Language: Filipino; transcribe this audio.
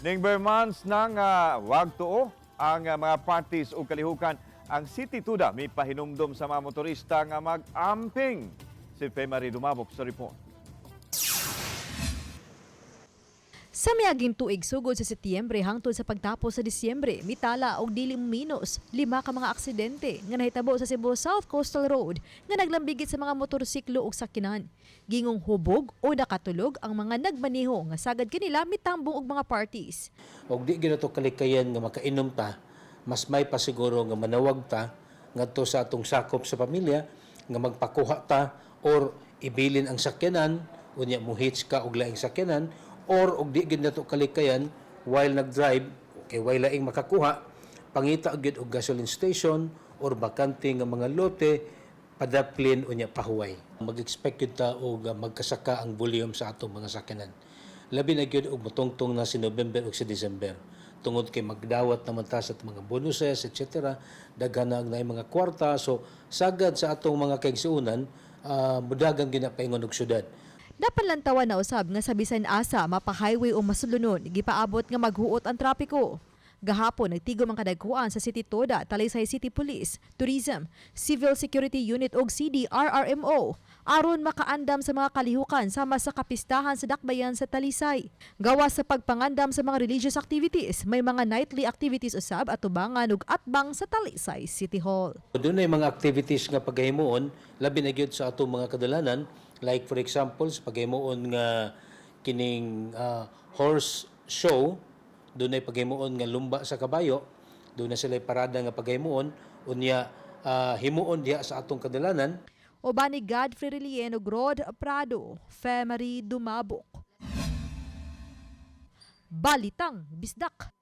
Ning months nang uh, wag tuo ang ah, mga parties o kalihukan ang City Tuda may pahinumdom sa mga motorista nga mag-amping. Si Femari Dumabok sa report. Sa miaging tuig sugod sa Setyembre hangtod sa pagtapos sa Disyembre, mitala og dili minus lima ka mga aksidente nga nahitabo sa Cebu South Coastal Road nga naglambigit sa mga motorsiklo ug sakinan. Gingong hubog o nakatulog ang mga nagmaneho nga sagad kanila mitambong og mga parties. og di gina to kalikayan nga makainom ta mas may pa siguro nga manawag ta ngadto sa atong sakop sa pamilya nga magpakuha ta or ibilin ang sakyanan unya mo hitch ka og laing sakyanan or og di gid nato kalikayan while nag-drive kay while laing makakuha pangita gyud og gasoline station or bakante nga mga lote padaplin unya pahuway mag-expect gyud ta og uh, magkasaka ang volume sa atong mga sakyanan. Labi na gyud og motungtong na si November ug si December. Tungod kay magdawat naman ta sa mga bonuses etc daghan na mga kwarta. So sagad sa atong mga kaigsuonan uh, mudagan ginapaingon og syudad Napalantawan na usab nga sa bisan asa mapa-highway o masulunon gipaabot nga maghuot ang trapiko. Gahapon nagtigom ang kadagkuan sa City Toda, Talisay City Police, Tourism, Civil Security Unit ug CDRRMO aron makaandam sa mga kalihukan sama sa kapistahan sa dakbayan sa Talisay. Gawas sa pagpangandam sa mga religious activities, may mga nightly activities usab at tubangan ug atbang sa Talisay City Hall. Doon ay mga activities nga paghimuon labi na gyud sa atong mga kadalanan like for example sa paghimuon nga kining ah, horse show doon ay paghimuon nga lumba sa kabayo doon na sila parada nga paghimuon unya ah, himuon diha sa atong kadalanan O ba ni Godfrey Relieno Grod Prado, Femery Dumabok. Balitang Bisdak.